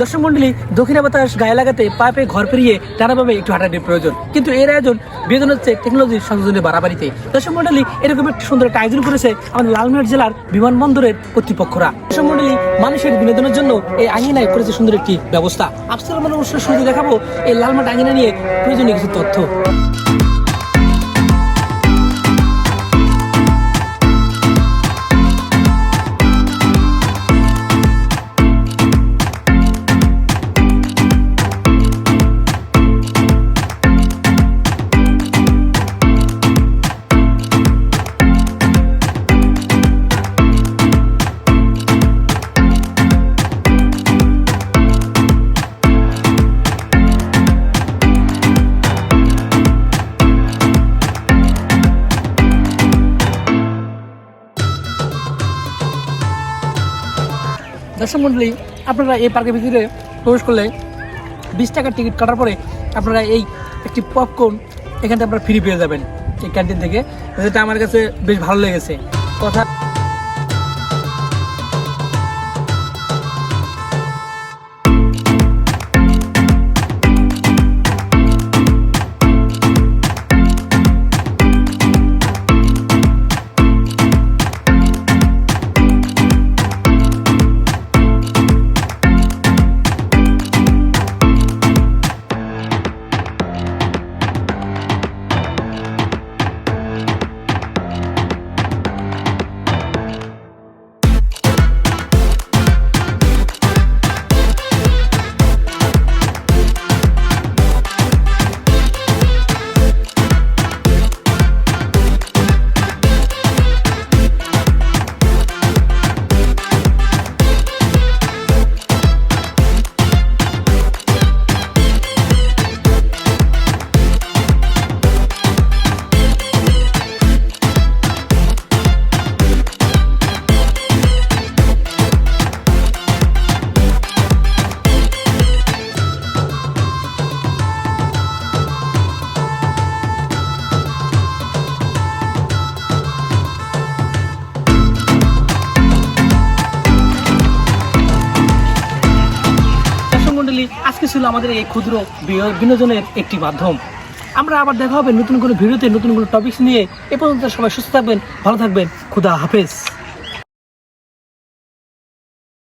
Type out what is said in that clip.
দর্শক মন্ডলী, দক্ষিণা বাতাস গায়ে লাগাতে পায়ে ঘর পেরিয়ে টানাভাবে একটু হাঁটাটির প্রয়োজন। কিন্তু এর আয়োজন বিনোদন হচ্ছে টেকনোলজির সংযোজনে বাড়াবাড়িতে। দর্শক মন্ডলী, এরকম একটা সুন্দর একটা আয়োজন করেছে আমাদের লালমিনার জেলার বিমানবন্দরের কর্তৃপক্ষরা। দর্শক মন্ডলী, মানুষের বিনোদনের জন্য এই আঙিনায় করেছে সুন্দর একটি ব্যবস্থা। আফসার মানে অবশ্যই শুরু দেখাবো এই লালমাট আঙিনা নিয়ে প্রয়োজনীয় কিছু তথ্য। দর্শক মন্ডলী আপনারা এই পার্কের ভিতরে প্রবেশ করলে বিশ টাকার টিকিট কাটার পরে আপনারা এই একটি পপকর্ন এখানটা আপনারা ফ্রি পেয়ে যাবেন এই ক্যান্টিন থেকে। যেটা আমার কাছে বেশ ভালো লেগেছে। কথা ছিল আমাদের এই ক্ষুদ্র বিনোদনের একটি মাধ্যম। আমরা আবার দেখা হবে নতুন কোনো ভিডিওতে নতুন কোনো টপিক্স নিয়ে। এ পর্যন্ত সবাই সুস্থ থাকবেন, ভালো থাকবেন। খুদা হাফেজ।